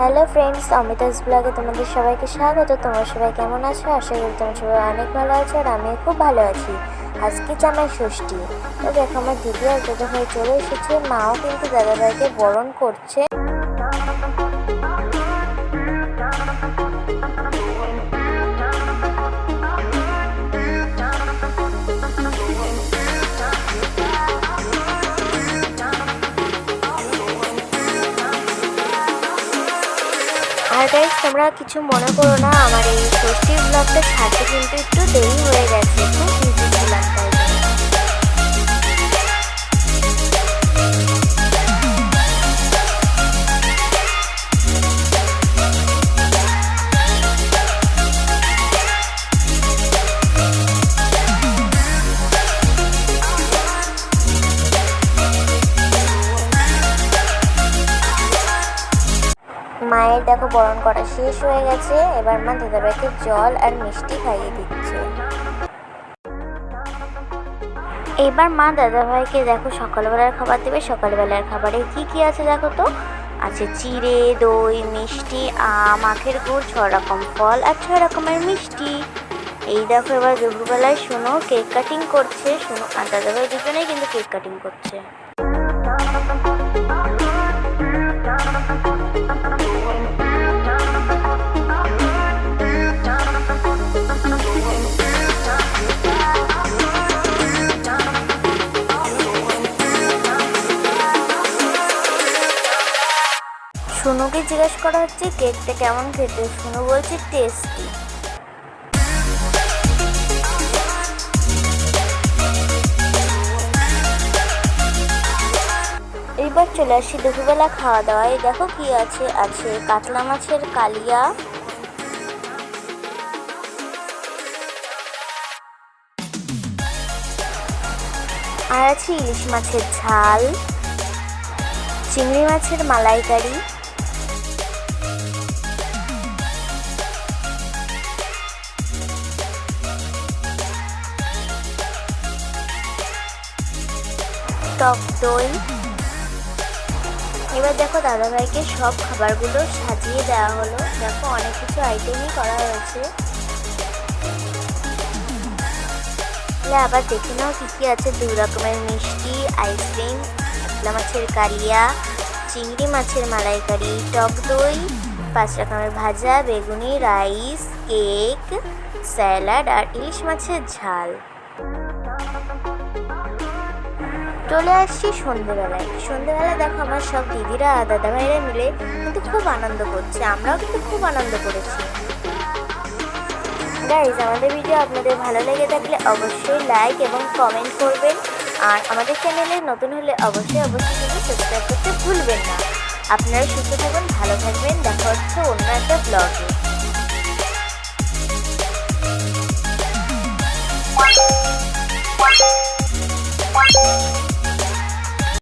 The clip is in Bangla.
হ্যালো ফ্রেন্ডস অমিতাস ব্লগে তোমাদের সবাইকে স্বাগত। তোমার সবাই কেমন আছো? আশা করি তোমার সবাই অনেক ভালো আছো আর আমি খুব ভালো আছি। আজকে জামাই ষষ্ঠী, তো দেখো আমার দিদি আর দাদা ভাই চলে এসেছে। মাও কিন্তু দাদা ভাইকে বরণ করছে। তোমরা কিছু মনে করো না, আমার এই ষষ্ঠীর ব্লগটা ছাড়তে কিন্তু একটু দেরি হয়ে গেছে, খুব বিজি ছিলাম মায়ের দেখো বরণ করা শেষ হয়ে গেছে। এবার মা দাদাভাইকে জল আর মিষ্টি খাইয়ে দিচ্ছে। এবার মা দাদাভাইকে দেখো সকালবেলার খাবার দেবে। সকালবেলার খাবারে কি কি আছে দেখো তো? আছে চিড়ে, দই, মিষ্টি, আম, আখের গুড়, ছ রকম ফল আর ছয় রকমের মিষ্টি। এই দেখো এবার দুপুরবেলায় শোনো কেক কাটিং করছে। শোনো আর দাদাভাই দুজনেই কিন্তু কেক কাটিং করছে। সোনুকে জিজ্ঞেস করা হচ্ছে, কেকটা কেমন খেতে? সোনু বলছে, টেস্টি। এইবার চলে আসি দুপুরবেলা খাওয়া দাওয়ায়। দেখো কি আছে আছে কাতলা মাছের কালিয়া। আর আছে ইলিশ মাছের ঝাল, চিংড়ি মাছের মালাইকারি। টক দই। এবার দেখো দাদাভাইকে সব খাবারগুলো সাজিয়ে দেওয়া হলো। দেখো অনেক কিছু আইটেমই করা হয়েছে। আবার দেখে নাও কী কী আছে। দু রকমের মিষ্টি আইসক্রিম কাতলা মাছের কালিয়া চিংড়ি মাছের মালাইকারি, টক দই, পাঁচ রকমের ভাজা, বেগুনি, রাইস, কেক, স্যালাড আর ইলিশ মাছের ঝাল। চলে আসছি সন্ধেবেলায় সন্ধেবেলা দেখো আমার সব দিদিরা আর দাদাভাইরা মিলে কিন্তু খুব আনন্দ করছে। আমরাও কিন্তু খুব আনন্দ করেছি। গাইজ আমাদের ভিডিও আপনাদের ভালো লেগে থাকলে অবশ্যই লাইক এবং কমেন্ট করবেন। আর আমাদের চ্যানেলে নতুন হলে অবশ্যই অবশ্যই কিন্তু সাবস্ক্রাইব করতে ভুলবেন না। আপনারা সুস্থ থাকুন, ভালো থাকবেন। দেখা হচ্ছে অন্য একটা ব্লগে